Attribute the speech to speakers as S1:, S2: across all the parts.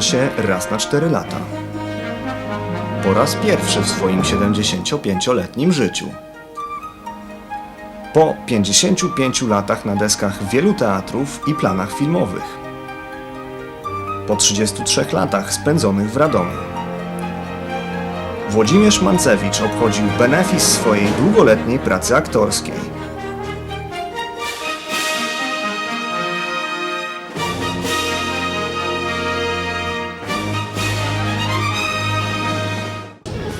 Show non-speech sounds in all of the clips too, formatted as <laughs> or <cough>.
S1: zdarza się raz na 4 lata. Po raz pierwszy w swoim 75-letnim życiu. Po 55 latach na deskach wielu teatrów i planach filmowych. Po 33 latach spędzonych w Radomiu. Włodzimierz Mancewicz obchodził benefis swojej długoletniej pracy aktorskiej.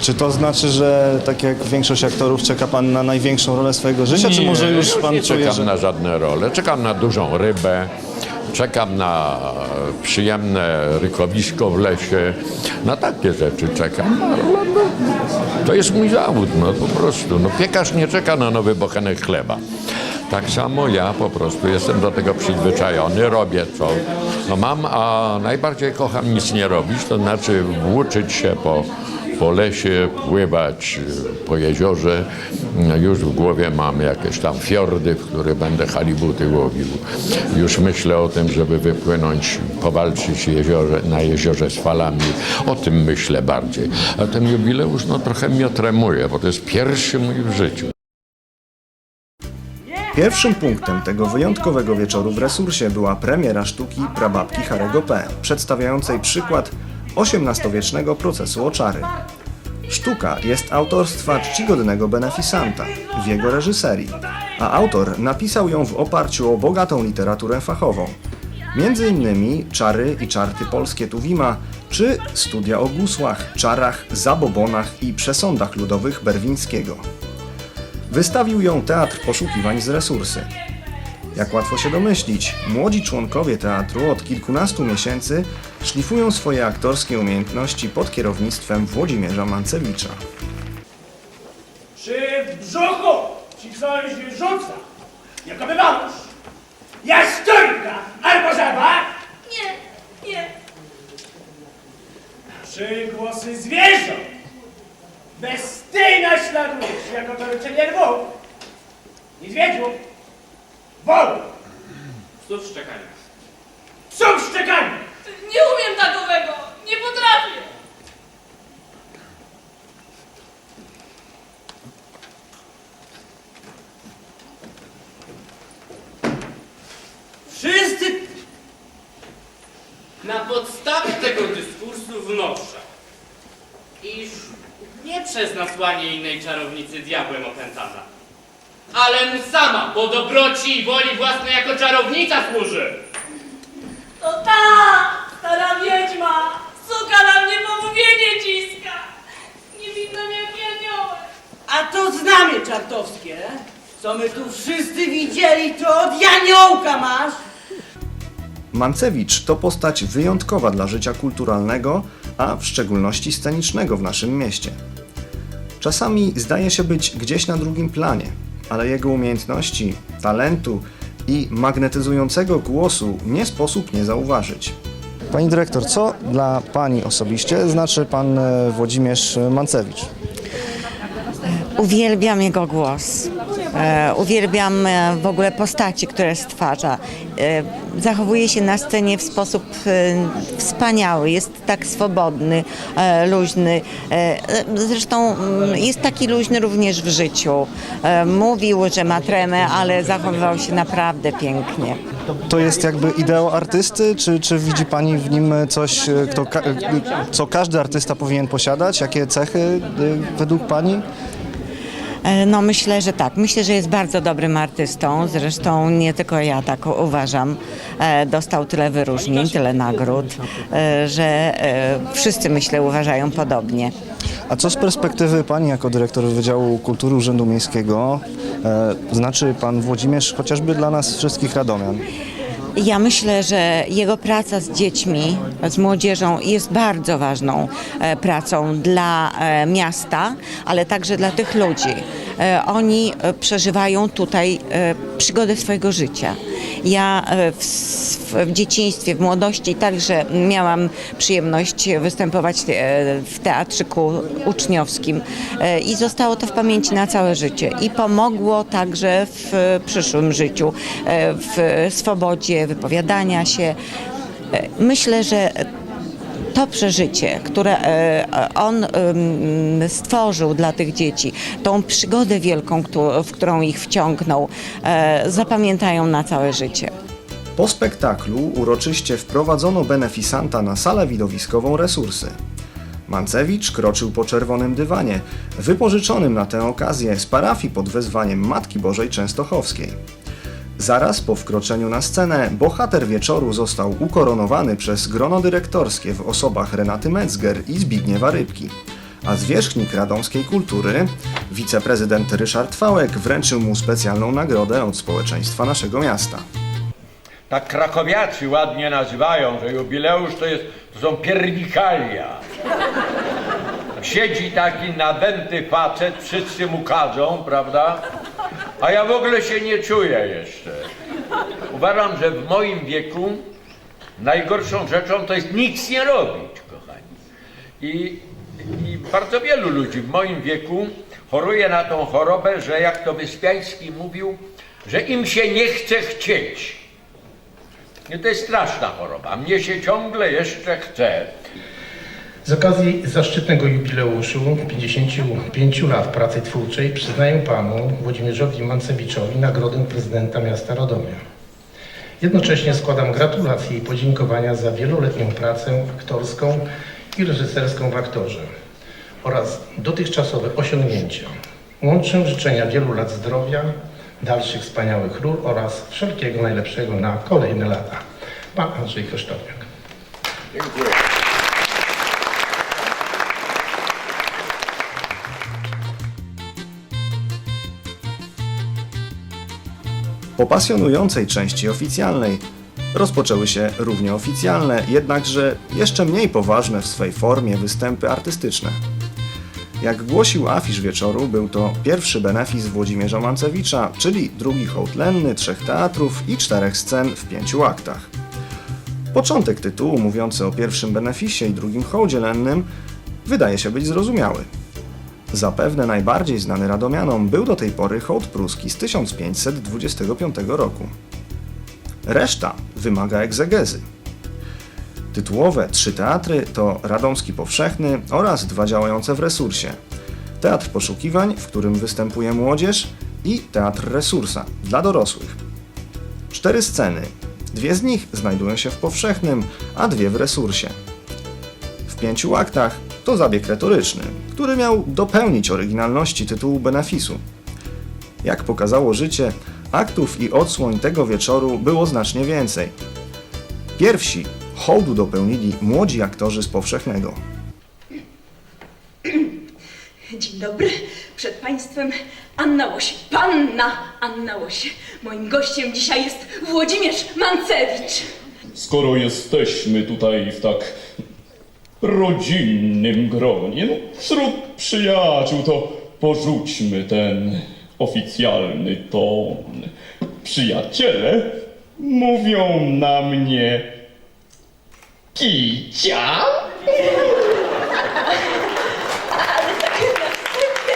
S1: Czy to znaczy, że tak jak większość aktorów czeka pan na największą rolę swojego życia, czy może już pan
S2: nie
S1: czuje,
S2: czekam
S1: że...
S2: na żadne role. Czekam na dużą rybę, czekam na przyjemne rykowisko w lesie. Na takie rzeczy czekam. No, no, no, to jest mój zawód, no po prostu. No, piekarz nie czeka na nowy bochenek chleba. Tak samo ja po prostu jestem do tego przyzwyczajony, robię co no mam, a najbardziej kocham nic nie robić, to znaczy włóczyć się po, po lesie, pływać y, po jeziorze. Już w głowie mam jakieś tam fiordy, w które będę halibuty łowił. Już myślę o tym, żeby wypłynąć, powalczyć jeziorze, na jeziorze z falami. O tym myślę bardziej. A ten jubileusz no, trochę mnie tremuje, bo to jest pierwszy mój w życiu.
S1: Pierwszym punktem tego wyjątkowego wieczoru w resursie była premiera sztuki prababki Harego P., przedstawiającej przykład XVIII-wiecznego procesu oczary. Sztuka jest autorstwa czcigodnego beneficanta w jego reżyserii, a autor napisał ją w oparciu o bogatą literaturę fachową. Między innymi Czary i czarty polskie Tuwima, czy studia o gusłach, czarach, zabobonach i przesądach ludowych Berwińskiego. Wystawił ją Teatr Poszukiwań z Resursy. Jak łatwo się domyślić, młodzi członkowie teatru od kilkunastu miesięcy szlifują swoje aktorskie umiejętności pod kierownictwem Włodzimierza Mancewicza.
S3: Czy w brzuchu ci coś rzuca? Jakoby wąż, jaszczurka albo żaba?
S4: Nie, nie.
S3: Czy głosy zwierząt? Bez ty naśladujesz jako doryczenie lwów, niedźwiedziów, wołów,
S5: Psów szczekania.
S3: psów szczekania.
S4: Nie umiem takowego. Nie potrafię.
S5: Wszyscy na podstawie tego dyskursu wnoszę, iż nie przez nasłanie innej czarownicy diabłem opętana, ale mu sama po dobroci i woli własnej jako czarownica służy.
S4: To ta stara wiedźma. Suka na mnie pomówienie ciska. Niewinna jak aniołek.
S6: A znamie czartowskie, co my tu wszyscy widzieli, to od Janiołka masz.
S1: Mancewicz to postać wyjątkowa dla życia kulturalnego, a w szczególności scenicznego w naszym mieście. Czasami zdaje się być gdzieś na drugim planie, ale jego umiejętności, talentu i magnetyzującego głosu nie sposób nie zauważyć. Pani dyrektor, co dla Pani osobiście znaczy Pan Włodzimierz Mancewicz?
S7: Uwielbiam jego głos. E, uwielbiam e, w ogóle postaci, które stwarza. E, zachowuje się na scenie w sposób e, wspaniały, jest tak swobodny, e, luźny. E, zresztą mm, jest taki luźny również w życiu. E, mówił, że ma tremę, ale zachowywał się naprawdę pięknie.
S1: To jest jakby ideał artysty, czy, czy widzi Pani w nim coś, e, kto, ka- e, co każdy artysta powinien posiadać? Jakie cechy e, według Pani?
S7: E, No myślę, że tak. Myślę, że jest bardzo dobrym artystą. Zresztą nie tylko ja tak uważam. E, Dostał tyle wyróżnień, tyle nagród, e, że wszyscy myślę uważają podobnie.
S1: A co z perspektywy Pani jako dyrektor Wydziału Kultury Urzędu Miejskiego znaczy Pan Włodzimierz chociażby dla nas wszystkich radomian?
S7: Ja myślę, że jego praca z dziećmi, z młodzieżą jest bardzo ważną e, pracą dla e, miasta, ale także dla tych ludzi. E, Oni e, przeżywają tutaj e, przygodę swojego życia Ja w, w dzieciństwie, w młodości także miałam przyjemność występować w teatrzyku uczniowskim i zostało to w pamięci na całe życie i pomogło także w przyszłym życiu, w swobodzie wypowiadania się. Myślę, że to przeżycie, które e, on em, stworzył dla tych dzieci, tą przygodę wielką, w którą ich wciągnął, e, zapamiętają na całe życie.
S1: Po spektaklu uroczyście wprowadzono beneficanta na salę widowiskową Resursy. Mancewicz kroczył po czerwonym dywanie, wypożyczonym na tę okazję z parafii pod wezwaniem Matki Bożej Częstochowskiej. Zaraz po wkroczeniu na scenę bohater wieczoru został ukoronowany przez grono dyrektorskie w osobach Renaty Metzger i Zbigniewa Rybki. A zwierzchnik radomskiej kultury, wiceprezydent Ryszard Fałek wręczył mu specjalną nagrodę od społeczeństwa naszego miasta.
S8: Tak krakowiacy ładnie nazywają, że jubileusz to jest, to są piernikalia. Siedzi taki nadęty facet, wszyscy mu kadzą, prawda? A ja w ogóle się nie czuję jeszcze. Uważam, że w moim wieku najgorszą rzeczą to jest nic nie robić, kochani. I, I bardzo wielu ludzi w moim wieku choruje na tą chorobę, że jak to Wyspiański mówił, że im się nie chce chcieć. Nie, to jest straszna choroba. Mnie się ciągle jeszcze chce.
S9: Z okazji zaszczytnego jubileuszu 55 lat pracy twórczej przyznaję panu Włodzimierzowi Mancewiczowi nagrodę prezydenta miasta Radomia. Jednocześnie składam gratulacje i podziękowania za wieloletnią pracę aktorską i reżyserską w aktorze oraz dotychczasowe osiągnięcia. Łączę życzenia wielu lat zdrowia, dalszych wspaniałych ról oraz wszelkiego najlepszego na kolejne lata. Pan Andrzej Kosztowniak.
S8: Dziękuję.
S1: Po pasjonującej części oficjalnej rozpoczęły się równie oficjalne, jednakże jeszcze mniej poważne w swej formie występy artystyczne. Jak głosił afisz wieczoru, był to pierwszy benefis Włodzimierza Mancewicza, czyli drugi hołd lenny, trzech teatrów i czterech scen w pięciu aktach. Początek tytułu mówiący o pierwszym benefisie i drugim hołdzie lennym wydaje się być zrozumiały. Zapewne najbardziej znany Radomianom był do tej pory hołd pruski z 1525 roku. Reszta wymaga egzegezy. Tytułowe trzy teatry to Radomski Powszechny oraz dwa działające w resursie. Teatr Poszukiwań, w którym występuje młodzież i Teatr Resursa dla dorosłych. Cztery sceny. Dwie z nich znajdują się w Powszechnym, a dwie w Resursie. W pięciu aktach to zabieg retoryczny, który miał dopełnić oryginalności tytułu benefisu. Jak pokazało życie, aktów i odsłoń tego wieczoru było znacznie więcej. Pierwsi hołdu dopełnili młodzi aktorzy z powszechnego.
S10: Dzień dobry. Przed Państwem Anna Łoś. Panna Anna Łoś. Moim gościem dzisiaj jest Włodzimierz Mancewicz.
S11: Skoro jesteśmy tutaj w tak rodzinnym gronie, no, wśród przyjaciół, to porzućmy ten oficjalny ton. Przyjaciele mówią na mnie kicia.
S10: Ale tak wstępie,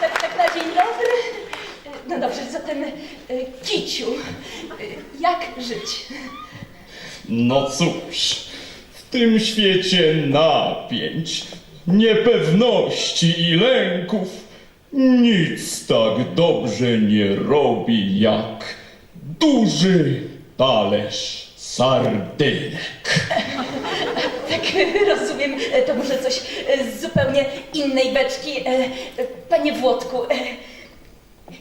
S10: tak, tak na dzień dobry. No dobrze, zatem e, Kiciu, e, jak żyć?
S11: No cóż, tym świecie napięć, niepewności i lęków nic tak dobrze nie robi jak duży talerz sardynek. <laughs>
S10: Tak, rozumiem, e, to może coś e, z zupełnie innej beczki. E, Panie Włodku,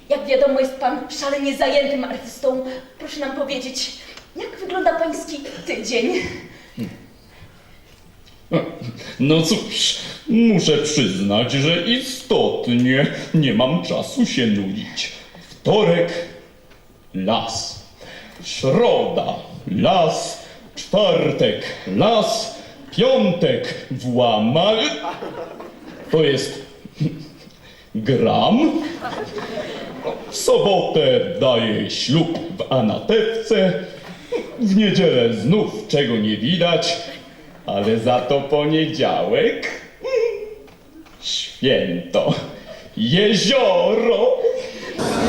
S10: jak wiadomo, jest pan szalenie zajętym artystą. Proszę nam powiedzieć, jak wygląda pański tydzień? <laughs>
S11: No cóż, muszę przyznać, że istotnie nie mam czasu się nudzić. Wtorek las, środa las, czwartek las, piątek włamanie. To jest <laughs> gram. W sobotę daję ślub w Anatewce. W niedzielę znów czego nie widać, ale za to poniedziałek. Święto. Jezioro.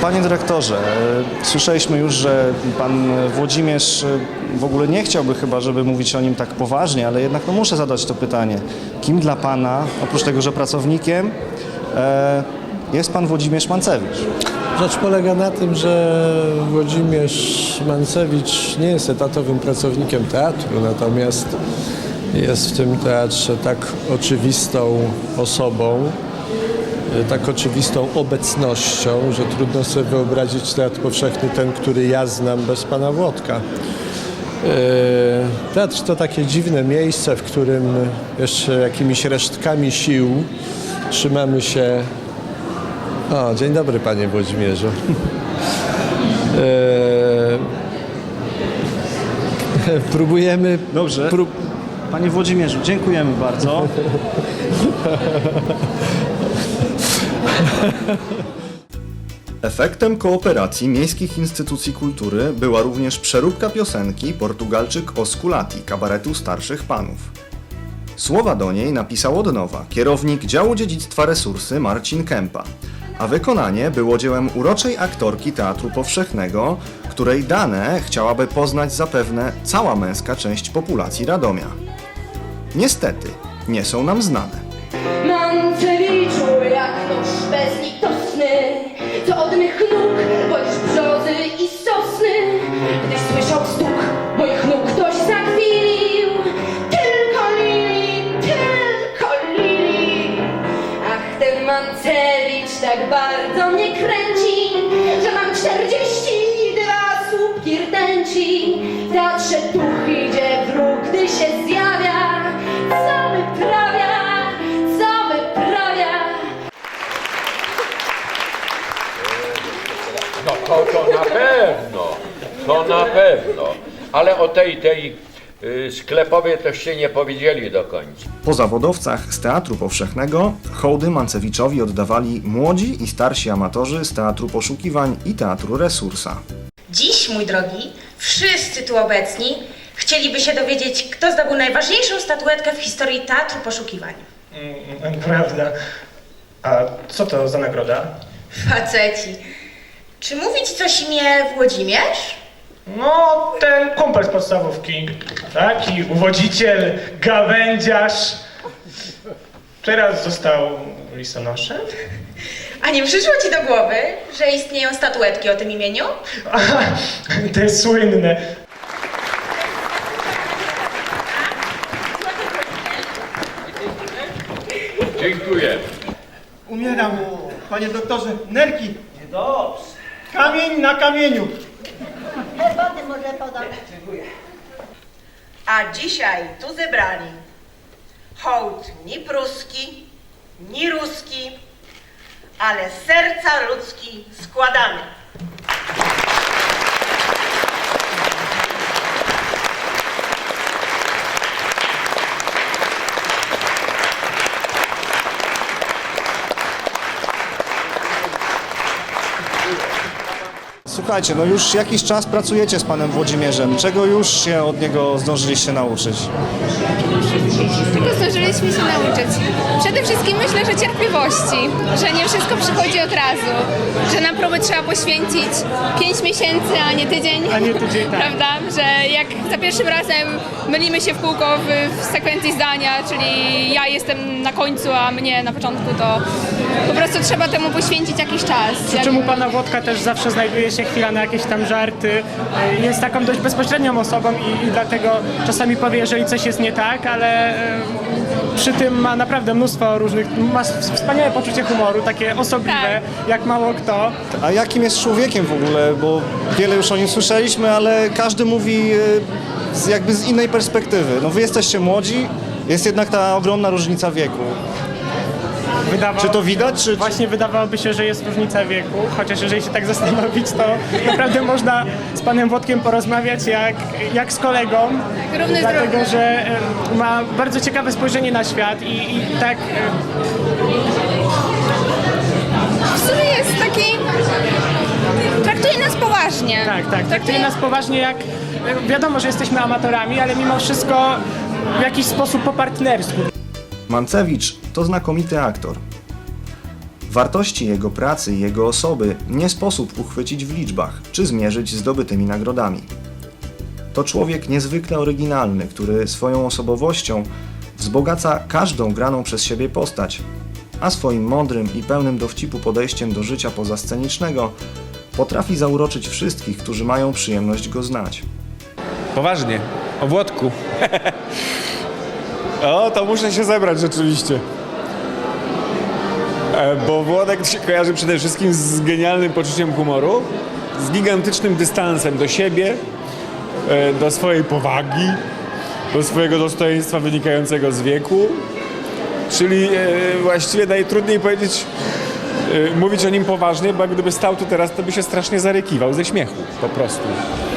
S1: Panie dyrektorze, e, słyszeliśmy już, że pan Włodzimierz e, w ogóle nie chciałby chyba, żeby mówić o nim tak poważnie, ale jednak no muszę zadać to pytanie. Kim dla pana, oprócz tego, że pracownikiem, e, jest pan Włodzimierz Mancewicz?
S12: Rzecz polega na tym, że Włodzimierz Mancewicz nie jest etatowym pracownikiem teatru, natomiast jest w tym teatrze tak oczywistą osobą, y, tak oczywistą obecnością, że trudno sobie wyobrazić teatr powszechny ten, który ja znam bez pana Włodka. Y, Teatr to takie dziwne miejsce, w którym jeszcze jakimiś resztkami sił trzymamy się o, dzień dobry panie Włodzimierzu. Eee, <laughs> próbujemy...
S1: Dobrze.
S12: Prób...
S1: Panie Włodzimierzu, dziękujemy bardzo. Efektem kooperacji miejskich instytucji kultury była również przeróbka piosenki Portugalczyk Osculati kabaretu starszych panów. Słowa do niej napisał od nowa kierownik działu dziedzictwa resursy Marcin Kępa, a wykonanie było dziełem uroczej aktorki Teatru Powszechnego, której dane chciałaby poznać zapewne cała męska część populacji Radomia. Niestety, nie są nam znane.
S10: Jak
S8: pewno, to na pewno. Ale o tej, tej y, sklepowej toście nie powiedzieli do końca.
S1: Po zawodowcach z Teatru Powszechnego hołdy Mancewiczowi oddawali młodzi i starsi amatorzy z Teatru Poszukiwań i Teatru Resursa.
S13: Dziś, mój drogi, wszyscy tu obecni chcieliby się dowiedzieć, kto zdobył najważniejszą statuetkę w historii Teatru Poszukiwań.
S3: Mm, Prawda. A co to za nagroda?
S13: Faceci. Czy mówić coś imię Włodzimierz?
S3: No, ten kumpel z podstawówki. Taki uwodziciel, gawędziarz. Teraz został listonoszem?
S13: A nie przyszło ci do głowy, że istnieją statuetki o tym imieniu?
S3: Aha, te słynne.
S8: Dziękuję.
S3: Umieram, panie doktorze. Nerki. Niedobrze. Kamień na kamieniu.
S6: Herbaty może podam.
S13: A dzisiaj tu zebrani hołd ni pruski, ni ruski, ale serca ludzki składany.
S1: Słuchajcie, no już jakiś czas pracujecie z panem Włodzimierzem. Czego już się od niego zdążyliście nauczyć?
S14: Tylko zdążyliśmy się nauczyć. Przede wszystkim myślę, że cierpliwości, że nie wszystko przychodzi od razu, że na próby trzeba poświęcić 5 miesięcy, a nie tydzień.
S3: A nie tydzień, tak. <laughs>
S14: Prawda? Że jak za pierwszym razem mylimy się w kółko w, w sekwencji zdania, czyli ja jestem na końcu, a mnie na początku, to po prostu trzeba temu poświęcić jakiś czas.
S3: Przy czym u pana Włodka też zawsze znajduje się chwila na jakieś tam żarty. Jest taką dość bezpośrednią osobą i, i dlatego czasami powie, jeżeli coś jest nie tak, ale przy tym ma naprawdę mnóstwo różnych, ma wspaniałe poczucie humoru, takie osobliwe, jak mało kto.
S1: A jakim jest człowiekiem w ogóle? Bo wiele już o nim słyszeliśmy, ale każdy mówi e, z, jakby z innej perspektywy. No wy jesteście młodzi, jest jednak ta ogromna różnica wieku. Czy to widać? Czy,
S3: właśnie wydawałoby się, że jest różnica wieku, chociaż jeżeli się tak zastanowić, to naprawdę można z panem Włodkiem porozmawiać jak, jak z kolegą,
S14: Równy z
S3: dlatego że e, ma bardzo ciekawe spojrzenie na świat i, i tak e, W sumie jest taki...
S14: Traktuje nas poważnie.
S3: Tak, tak. Traktuje nas poważnie jak. E, wiadomo, że jesteśmy amatorami, ale mimo wszystko w jakiś sposób po partnersku.
S1: Mancewicz to znakomity aktor. Wartości jego pracy i jego osoby nie sposób uchwycić w liczbach czy zmierzyć zdobytymi nagrodami. To człowiek niezwykle oryginalny, który swoją osobowością wzbogaca każdą graną przez siebie postać, a swoim mądrym i pełnym dowcipu podejściem do życia pozascenicznego potrafi zauroczyć wszystkich, którzy mają przyjemność go znać.
S15: Poważnie, o Włodku. <laughs> o, to muszę się zebrać rzeczywiście. E, Bo Włodek się kojarzy przede wszystkim z genialnym poczuciem humoru, z gigantycznym dystansem do siebie, e, do swojej powagi, do swojego dostojeństwa wynikającego z wieku. Czyli e, właściwie najtrudniej powiedzieć, mówić o nim poważnie, bo gdyby stał tu teraz, to by się strasznie zarykiwał ze śmiechu po prostu.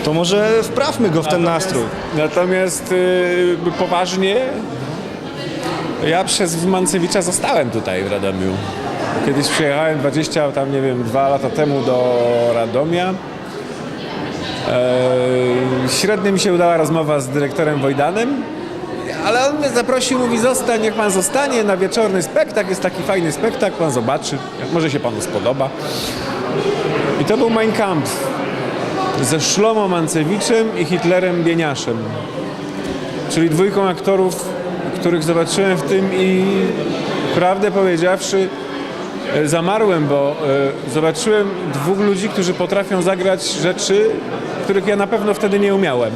S1: To może wprawmy go w ten nastrój.
S15: Natomiast poważnie, ja przez Mancewicza zostałem tutaj w Radomiu. Kiedyś przyjechałem 20, tam nie wiem, dwa lata temu do Radomia. E, średnio mi się udała rozmowa z dyrektorem Wojdanem, ale on mnie zaprosił, mówi zostań, niech pan zostanie na wieczorny spektakl, jest taki fajny spektakl, pan zobaczy, może się panu spodoba. I to był Mein Kampf ze Szlomo Mancewiczem i Hitlerem Bieniaszem. Czyli dwójką aktorów, których zobaczyłem w tym i prawdę powiedziawszy e, zamarłem, bo e, zobaczyłem dwóch ludzi, którzy potrafią zagrać rzeczy, których ja na pewno wtedy nie umiałem.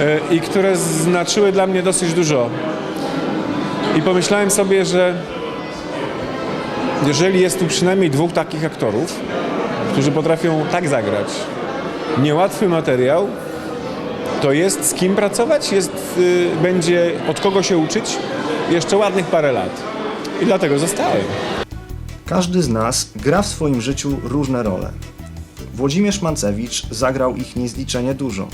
S15: E, I które znaczyły dla mnie dosyć dużo. I pomyślałem sobie, że jeżeli jest tu przynajmniej dwóch takich aktorów, którzy potrafią tak zagrać. Niełatwy materiał, to jest z kim pracować, jest, y, będzie od kogo się uczyć jeszcze ładnych parę lat. I dlatego zostałem.
S1: Każdy z nas gra w swoim życiu różne role. Włodzimierz Mancewicz zagrał ich niezliczenie dużo.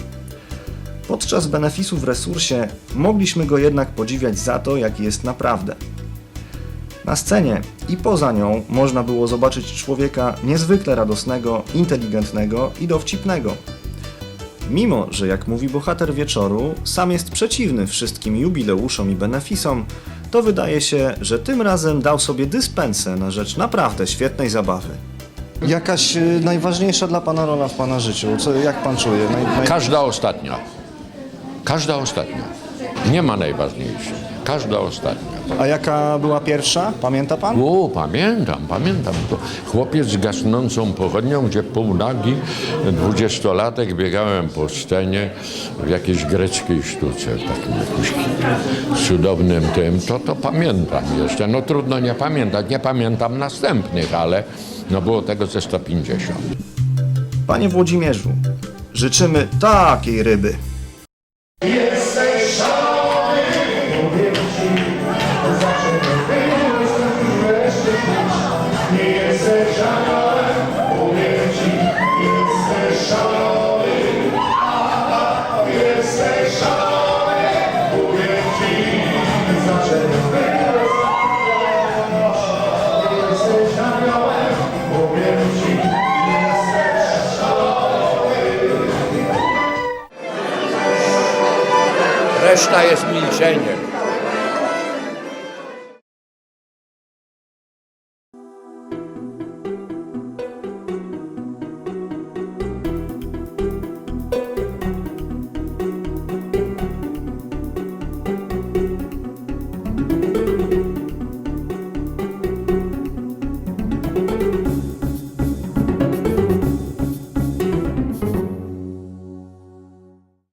S1: Podczas benefisu w resursie mogliśmy go jednak podziwiać za to, jaki jest naprawdę. Na scenie i poza nią można było zobaczyć człowieka niezwykle radosnego, inteligentnego i dowcipnego. Mimo, że jak mówi bohater wieczoru, sam jest przeciwny wszystkim jubileuszom i benefisom, to wydaje się, że tym razem dał sobie dyspensę na rzecz naprawdę świetnej zabawy. Jakaś y, najważniejsza dla Pana rola w Pana życiu? Co, jak Pan czuje? Naj, naj...
S2: Każda ostatnia. Każda ostatnia. Nie ma najważniejszej. Każda ostatnia.
S1: A jaka była pierwsza? Pamięta Pan?
S2: O, pamiętam, pamiętam. To chłopiec z gasnącą pochodnią, gdzie półnagi, dwudziestolatek biegałem po scenie w jakiejś greckiej sztuce, takim jakimś cudownym tym, to to pamiętam jeszcze. No trudno nie pamiętać, nie pamiętam następnych, ale no było tego ze 150.
S1: Panie Włodzimierzu, życzymy takiej ryby.
S2: Reszta jest milczeniem.